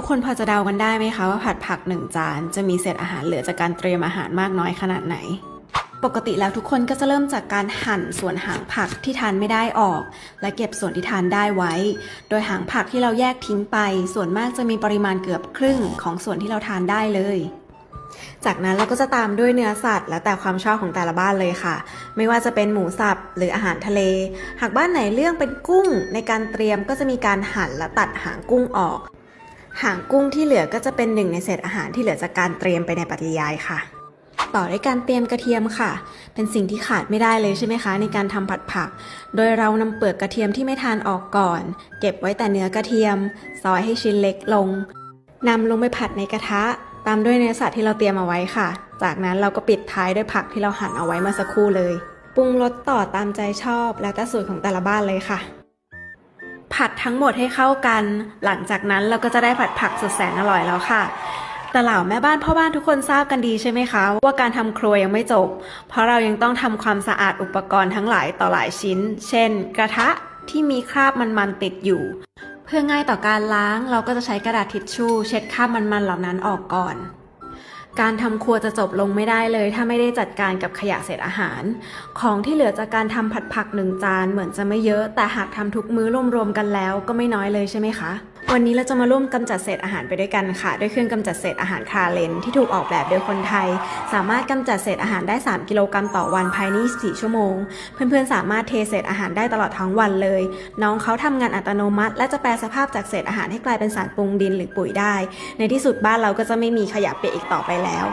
ทุกคนพอจะเดากันได้ไหมคะว่าผัดผักหนึ่งจานจะมีเศษอาหารเหลือจากการเตรียมอาหารมากน้อยขนาดไหน ปกติแล้วทุกคนก็จะเริ่มจากการหั่นส่วนหางผักที่ทานไม่ได้ออก และเก็บส่วนที่ทานได้ไว้ โดยหางผักที่เราแยกทิ้งไป ส่วนมากจะมีปริมาณเกือบครึ่งของส่วนที่เราทานได้เลยจากนั้นเราก็จะตามด้วยเนื้อสัตว์ แล้วแต่ความชอบของแต่ละบ้านเลยค่ะ ไม่ว่าจะเป็นหมูสับหรืออาหารทะเล หากบ้านไหนเลือกเป็นกุ้ง ในการเตรียมก็จะมีการหั่นและตัดหางกุ้งออก หางกุ้งที่เหลือก็จะเป็นหนึ่งในเศษอาหารที่เหลือจากการเตรียมไปในปฏิยายค่ะ ต่อด้วยการเตรียมกระเทียมค่ะ เป็นสิ่งที่ขาดไม่ได้เลยใช่ไหมคะ ในการทำผัดผัก โดยเรานำเปลือกกระเทียมที่ไม่ทานออกก่อน เก็บไว้แต่เนื้อกระเทียม ซอยให้ชิ้นเล็กลงนำลงไปผัดในกระทะ ตามด้วยเนื้อสัตว์ที่เราเตรียมเอาไว้ค่ะ จากนั้นเราก็ปิดท้ายด้วยผักที่เราหั่นเอาไว้เมื่อสักครู่เลย ปรุงรสต่อตามใจชอบ แล้วแต่สูตรของแต่ละบ้านเลยค่ะ ผัดทั้งหมดให้เข้ากัน หลังจากนั้นเราก็จะได้ผัดผักสุดแสนอร่อยแล้วค่ะแต่เหล่าแม่บ้านพ่อบ้านทุกคนทราบกันดีใช่ไหมคะ ว่าการทำครัวยังไม่จบ เพราะเรายังต้องทำความสะอาดอุปกรณ์ทั้งหลายต่อหลายชิ้น เช่น กระทะที่มีคราบมันๆติดอยู่ เพื่อง่ายต่อการล้างเราก็จะใช้กระดาษทิชชู่ เช็ดคราบมันๆเหล่านั้นออกก่อน การทำครัวจะจบลงไม่ได้เลย ถ้าไม่ได้จัดการกับขยะเศษอาหาร ของที่เหลือจากการทำผัดผักหนึ่งจานเหมือนจะไม่เยอะ แต่หากทำทุกมื้อรวมๆกันแล้วก็ไม่น้อยเลยใช่ไหมคะ วันนี้เราจะมาร่วมกำจัดเศษอาหารไปด้วยกันค่ะ ด้วยเครื่องกำจัดเศษอาหารคาเลนที่ถูกออกแบบโดยคนไทย สามารถกำจัดเศษอาหารได้ 3 กิโลกรัมต่อวันภายใน 24 ชั่วโมง เพื่อนๆ สามารถเทเศษอาหารได้ตลอดทั้งวันเลย น้องเขาทำงานอัตโนมัติ และจะแปลสภาพจากเศษอาหารให้กลายเป็นสารปรุงดินหรือปุ๋ยได้ ในที่สุดบ้านเราก็จะไม่มีขยะเปียกอีกต่อไปแล้ว